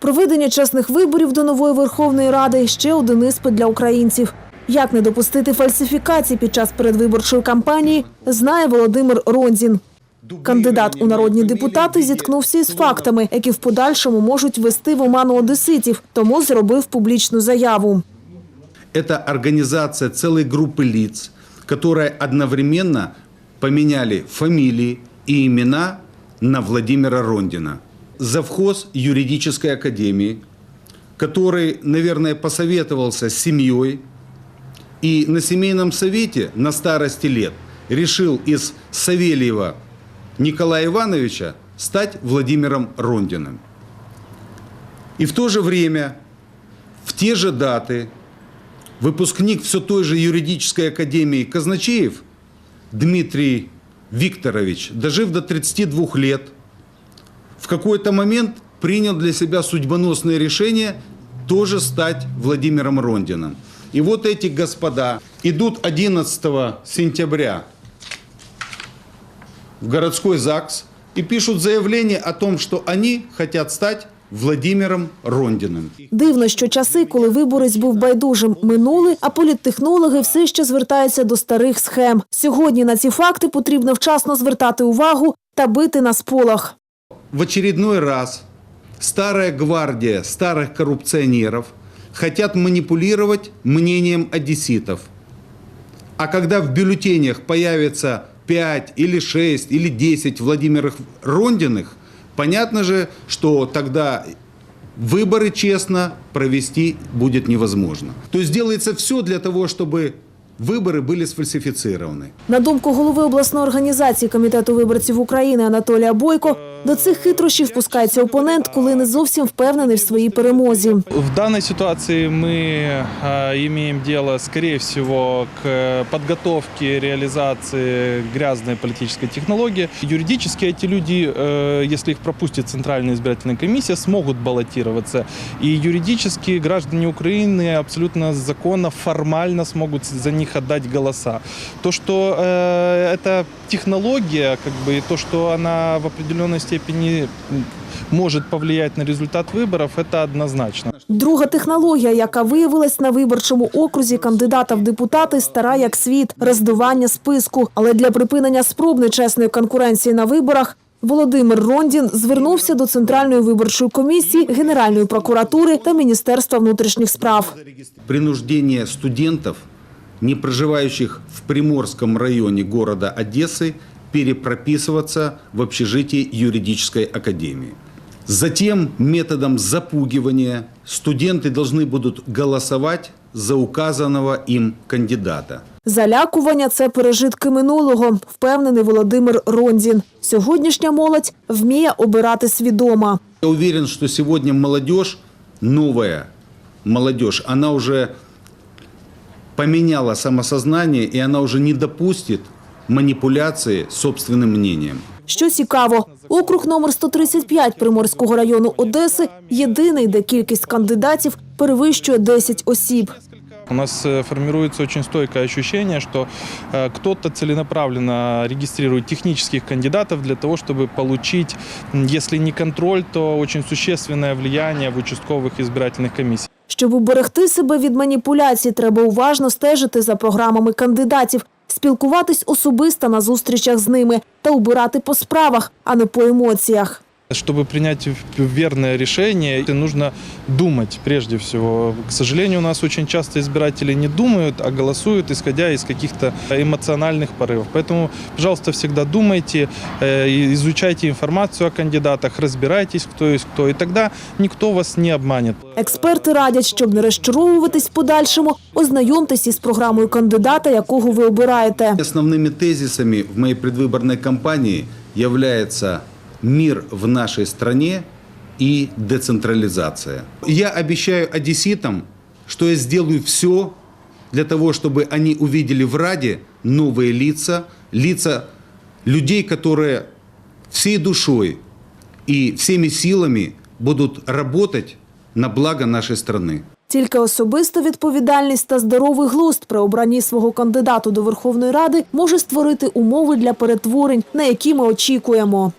Проведення чесних виборів до нової Верховної Ради ще один іспит для українців. Як не допустити фальсифікацій під час передвиборчої кампанії, знає Володимир Ронзін. Кандидат у народні депутати зіткнувся із фактами, які в подальшому можуть вести в оману одеситів, тому зробив публічну заяву. Это организация целой группы лиц, которые одновременно поменяли фамилии и имена на Владимира Рондина. Завхоз юридической академии, который, наверное, посоветовался с семьей и на семейном совете на старости лет решил из Савельева Николая Ивановича стать Владимиром Рондиным. И в то же время, в те же даты, выпускник все той же юридической академии Казначеев Дмитрий Викторович, дожив до 32 лет, в какой-то момент принял для себя судьбоносное решение тоже стать Владимиром Рондиным. И вот эти господа идут 11 сентября в городской ЗАГС и пишут заявление о том, что они хотят стать Владимиром Рондиным. Дивно, що часи, коли виборець був байдужим, минули, а політтехнологи все ще звертаються до старих схем. Сьогодні на ці факти потрібно вчасно звертати увагу та бити на сполох. в очередной раз старая гвардия старых коррупционеров хотят манипулировать мнением одесситов. А когда в бюллетенях появится 5 или 6 или 10 Владимиров Рондиных, понятно же, что тогда выборы честно провести будет невозможно. То есть делается все для того, чтобы выборы были сфальсифицированы. На думку голови обласної організації комітету виборців України Анатолія Бойко, до цих хитрощів пускається опонент, коли не зовсім впевнений в своїй перемозі. В данной ситуации мы э, имеем дело, скорее всего, к э, подготовке реализации грязной политической технологии. Юридически эти люди, э, если их пропустит Центральная избирательная комиссия, смогут баллотироваться. И юридически граждане Украины абсолютно законно, формально смогут за них отдать голоса. То, что э, эта технология, как бы, и то, что она в определенной степени м, может повлиять на результат выборов, это однозначно. Друга технологія, яка виявилась на виборчому окрузі кандидата в депутати, стара як світ роздування списку. Але для припинення спроб нечесної конкуренції на виборах Володимир Рондін звернувся до Центральної виборчої комісії, Генеральної прокуратури та Міністерства внутрішніх справ. принуждение студентов, не проживающих в Приморском районе города Одессы, перепрописываться в общежитии юридической академии. Затем методом запугивания студенты должны будут голосовать за указанного им кандидата. Залякування це пережитки минулого, впевнений Володимир Рондін. Сьогоднішня молодь вміє обирати свідомо. Я уверен, что сегодня молодежь, новая молодежь, она уже поменяла самосознание, и она уже не допустит манипуляции собственным мнением. Що цікаво, округ номер 135 Приморського району Одеси єдиний, де кількість кандидатів перевищує 10 осіб. У нас э, формируется очень стойкое ощущение, что э, кто-то целенаправленно регистрирует технических кандидатов для того, чтобы получить, м, если не контроль, то очень существенное влияние в участковых избирательных комиссиях. Щоб уберегти себе від маніпуляцій, треба уважно стежити за програмами кандидатів, спілкуватись особисто на зустрічах з ними та обирати по справах, а не по емоціях. Чтобы принять в- верное решение, нужно думать прежде всего. К сожалению, у нас очень часто избиратели не думают, а голосуют, исходя из каких-то эмоциональных порывов. Поэтому, пожалуйста, всегда думайте, э, и изучайте информацию о кандидатах, разбирайтесь, кто есть кто, и тогда никто вас не обманет. Експерти радять, щоб не розчаровуватись в подальшому, ознайомтесь із програмою кандидата, якого ви обираєте. Основными тезисами в моей предвыборной кампании является мир в нашей стране и децентрализация. Я обещаю одесситам, что я сделаю все для того, чтобы они увидели в Раде новые лица, лица людей, которые всей душой и всеми силами будут работать на благо нашей страны. Тільки особиста відповідальність та здоровий глузд при обранні свого кандидату до Верховної Ради може створити умови для перетворень, на які ми очікуємо.